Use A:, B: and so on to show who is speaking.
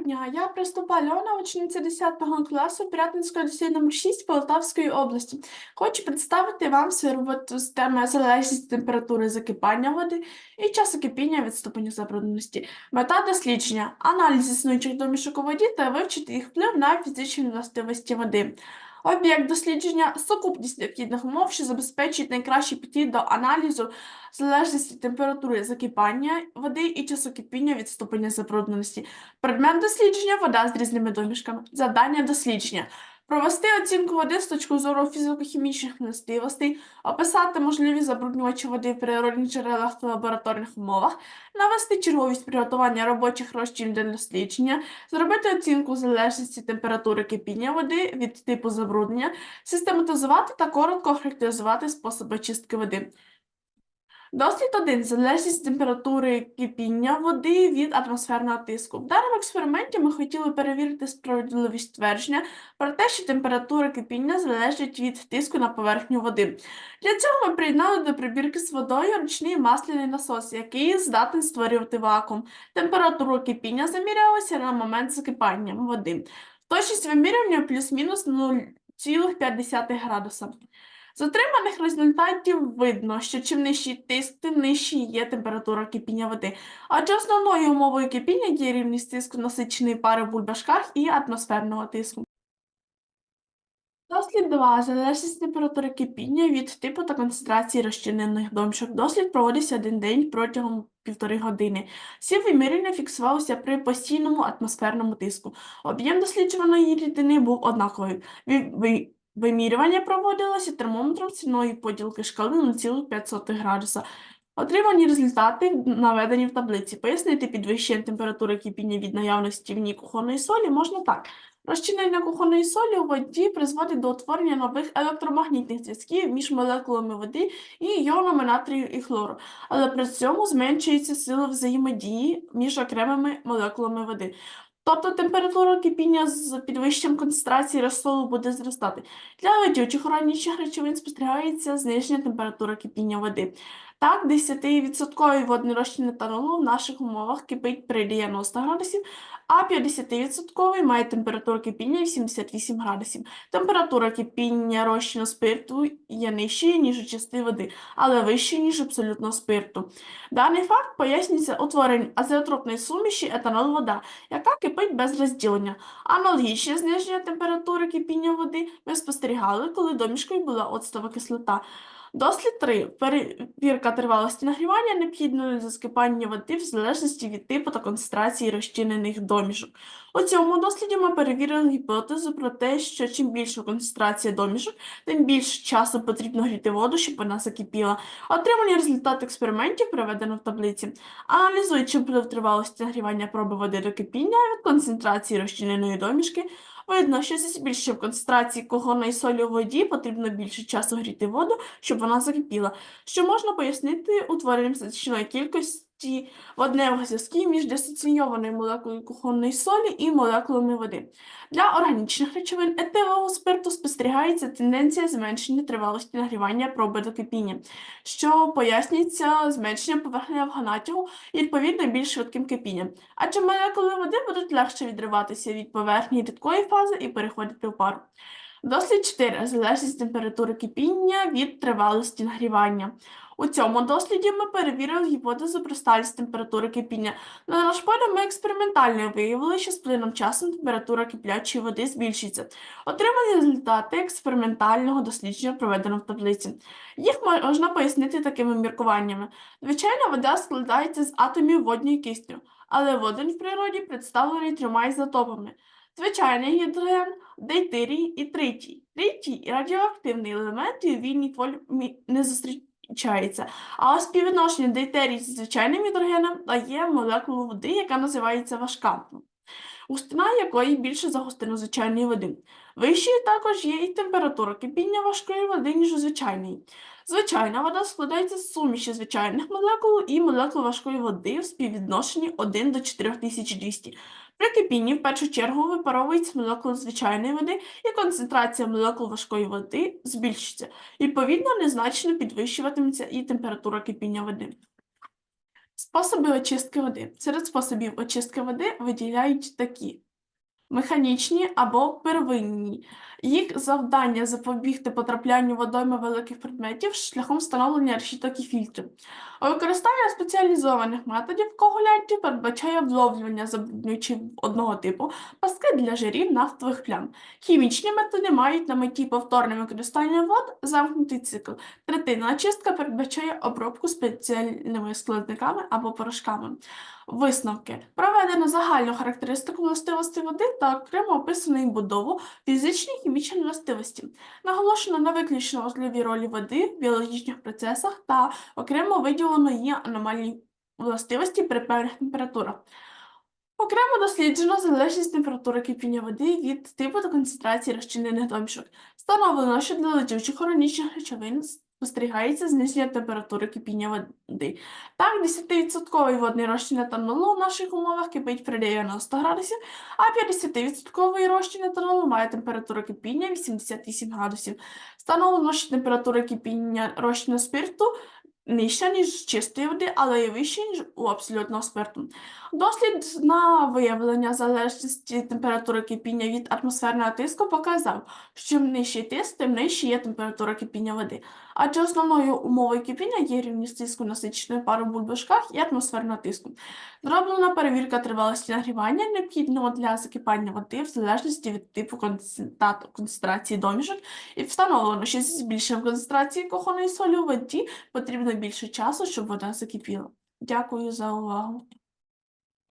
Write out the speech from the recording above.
A: дня. Я приступа Альона, учениця 10 класу Пирятинського ліцею номер 6 Полтавської області. Хочу представити вам свою роботу з теми залежність температури закипання води і часу кипіння від ступеню забрудненості. Мета дослідження аналіз існуючих домішок у воді та вивчити їх вплив на фізичні властивості води. Об'єкт дослідження сукупність необхідних умов, що забезпечують найкращий підхід до аналізу залежності температури закипання води і часу кипіння від ступеня забрудненості. Предмет дослідження вода з різними домішками. Завдання дослідження. Провести оцінку води з точки зору фізико-хімічних властивостей, описати можливі забруднювачі води в природних джерелах та лабораторних умовах, навести черговість приготування робочих розчин для дослідження, зробити оцінку залежності температури кипіння води від типу забруднення, систематизувати та коротко характеризувати способи чистки води. Дослід 1. Залежність температури кипіння води від атмосферного тиску. В даному експерименті ми хотіли перевірити справедливість твердження про те, що температура кипіння залежить від тиску на поверхню води. Для цього ми приєднали до прибірки з водою ручний масляний насос, який здатен створювати вакуум. Температуру кипіння замірялася на момент закипання води. Точність вимірювання плюс-мінус 0,5 градуса. З отриманих результатів видно, що чим нижчий тиск, тим нижчий є температура кипіння води. Адже основною умовою кипіння є рівність тиску насиченої пари в бульбашках і атмосферного тиску. Дослід 2. Залежність температури кипіння від типу та концентрації розчинених домішок. Дослід проводився один день протягом півтори години. Всі вимірювання фіксувалися при постійному атмосферному тиску. Об'єм досліджуваної рідини був однаковий. Вимірювання проводилося термометром ціною поділки шкали 0,5 градуса. Отримані результати наведені в таблиці. Пояснити підвищення температури кипіння від наявності в ній кухонної солі можна так. Розчинення кухонної солі у воді призводить до утворення нових електромагнітних зв'язків між молекулами води і іонами натрію і хлору, але при цьому зменшується сила взаємодії між окремими молекулами води. Тобто температура кипіння з підвищенням концентрації розсолу буде зростати. Для водючих органічних речовин спостерігається зниження температури кипіння води. Так, 10% водний розчин етанолу в наших умовах кипить при 90 градусів, а 50% має температуру кипіння 78 градусів. Температура кипіння розчину спирту є нижчою, ніж у чистої води, але вищою, ніж абсолютного спирту. Даний факт пояснюється утворенням азеотропної суміші етанол-вода, яка кипить без розділення. Аналогічне зниження температури кипіння води ми спостерігали, коли домішкою була оцтова кислота. Дослід 3. Перевірка тривалості нагрівання необхідної для закипання води в залежності від типу та концентрації розчинених домішок. У цьому досліді ми перевірили гіпотезу про те, що чим більша концентрація домішок, тим більше часу потрібно гріти воду, щоб вона закипіла. Отримані результати експериментів приведено в таблиці. Аналізуючи вплив тривалості нагрівання проби води до кипіння від концентрації розчиненої домішки, видно, що зі збільшенням концентрації кухонної солі у воді потрібно більше часу гріти воду, щоб вона закипіла, що можна пояснити утворенням значної кількості водневих зв'язків між дисоційованою молекулою кухонної солі і молекулами води. Для органічних речовин етилового спирту спостерігається тенденція зменшення тривалості нагрівання проби до кипіння, що пояснюється зменшенням поверхневого натягу і відповідно більш швидким кипінням. Адже молекули води будуть легше відриватися від поверхні рідкої фази і переходити в пару. Дослід 4. Залежність температури кипіння від тривалості нагрівання. У цьому досліді ми перевірили гіпотезу про сталість температури кипіння. На наш погляд, ми експериментально виявили, що з плином часу температура киплячої води збільшується. Отримані результати експериментального дослідження проведено в таблиці. Їх можна пояснити такими міркуваннями. Звичайна вода складається з атомів водню і кисню, але водень в природі представлений трьома ізотопами. Звичайний гідроген, дейтерій і тритій. Тритій – радіоактивний елемент у вільній формі не зустрічається. А співвідношення дейтерій з звичайним гідрогеном дає молекулу води, яка називається важкантом, густина якої більше за густину звичайної води. Вищою також є і температура кипіння важкої води, ніж у звичайної. Звичайна вода складається з суміші звичайних молекул і молекул важкої води в співвідношенні 1 до 4200. При кипінні в першу чергу випаровується молекула звичайної води і концентрація молекул важкої води збільшиться. Відповідно, незначно підвищуватиметься і температура кипіння води. Способи очистки води. Серед способів очистки води виділяють такі: механічні або первинні. Їх завдання запобігти потраплянню водойми великих предметів шляхом встановлення решіток і фільтрів. Використання спеціалізованих методів коагулянтів передбачає вловлювання забруднюючих одного типу пастки для жирів нафтових плям. Хімічні методи мають на меті повторне використання вод, замкнутий цикл. Третина очистка передбачає обробку спеціальними складниками або порошками. Висновки. Проведено загальну характеристику властивостей води та окремо описано її будову, фізичні і хімічні властивості. Наголошено на виключно важливій ролі води в біологічних процесах та окремо виділено її аномальні властивості при певних температурах. Окремо досліджено залежність температури кипіння води від типу та концентрації розчинених домішок. Встановлено, що для летючих органічних речовин спостерігається зниження температури кипіння води. Так, 10% водний розчин етанолу в наших умовах кипить при 90 градусів, а 50% розчин етанолу має температуру кипіння 88 градусів. Встановлено, що температура кипіння розчину спирту нижча, ніж чистої води, але і вища, ніж у абсолютного спирту. Дослід на виявлення залежності температури кипіння від атмосферного тиску показав, що чим нижчий тиск, тим нижча є температура кипіння води. Адже основною умовою кипіння є рівність тиску насиченої пари в бульбашках і атмосферного тиску. Зроблена перевірка тривалості нагрівання, необхідного для закипання води в залежності від типу концентрації домішок, і встановлено, що зі збільшенням концентрації кухонної солі у воді потрібно більше часу, щоб вода закипіла. Дякую за увагу.